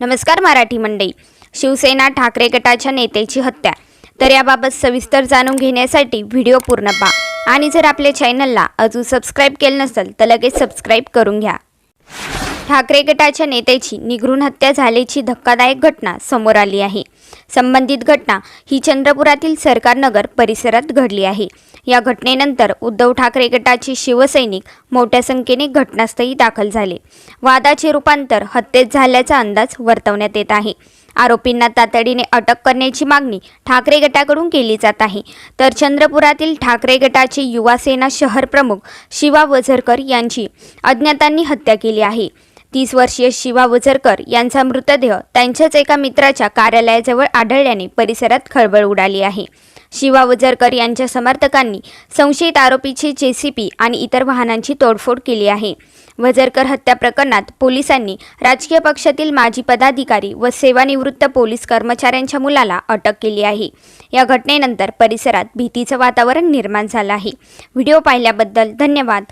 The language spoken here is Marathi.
नमस्कार मराठी मंडई शिवसेना ठाकरे गटाच्या नेत्याची हत्या. तर याबाबत सविस्तर जाणून घेण्यासाठी व्हिडिओ पूर्ण पहा. आणि जर आपल्या चॅनलला अजून सबस्क्राईब केलं नसेल तर लगेच सबस्क्राईब करून घ्या. ठाकरे गटाच्या नेत्याची निघरून हत्या झाल्याची धक्कादायक घटना समोर आली आहे. संबंधित घटना ही चंद्रपुरातील सरकारनगर परिसरात घडली आहे. या घटनेनंतर उद्धव ठाकरे गटाचे शिवसैनिक मोठ्या संख्येने घटनास्थळी दाखल झाले. वादाचे रूपांतर हत्येत झाल्याचा अंदाज वर्तवण्यात येत आहे. आरोपींना तातडीने अटक करण्याची मागणी ठाकरे गटाकडून केली जात आहे. तर चंद्रपुरातील ठाकरे गटाचे युवासेना शहर प्रमुख शिवा वझरकर यांची अज्ञातांनी हत्या केली आहे. तीस वर्षीय शिवा वझरकर यांचा मृतदेह त्यांच्याच एका मित्राच्या कार्यालयाजवळ आढळल्याने परिसरात खळबळ उडाली आहे. शिवा वझरकर यांच्या समर्थकांनी संशयित आरोपीची जेसीपी आणि इतर वाहनांची तोडफोड केली आहे. वजरकर हत्या प्रकरणात पोलिसांनी राजकीय पक्षातील माजी पदाधिकारी व सेवानिवृत्त पोलीस कर्मचाऱ्यांच्या मुलाला अटक केली आहे. या घटनेनंतर परिसरात भीतीचं वातावरण निर्माण झालं आहे. व्हिडिओ पाहिल्याबद्दल धन्यवाद.